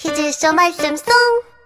히즈쇼 말씀송!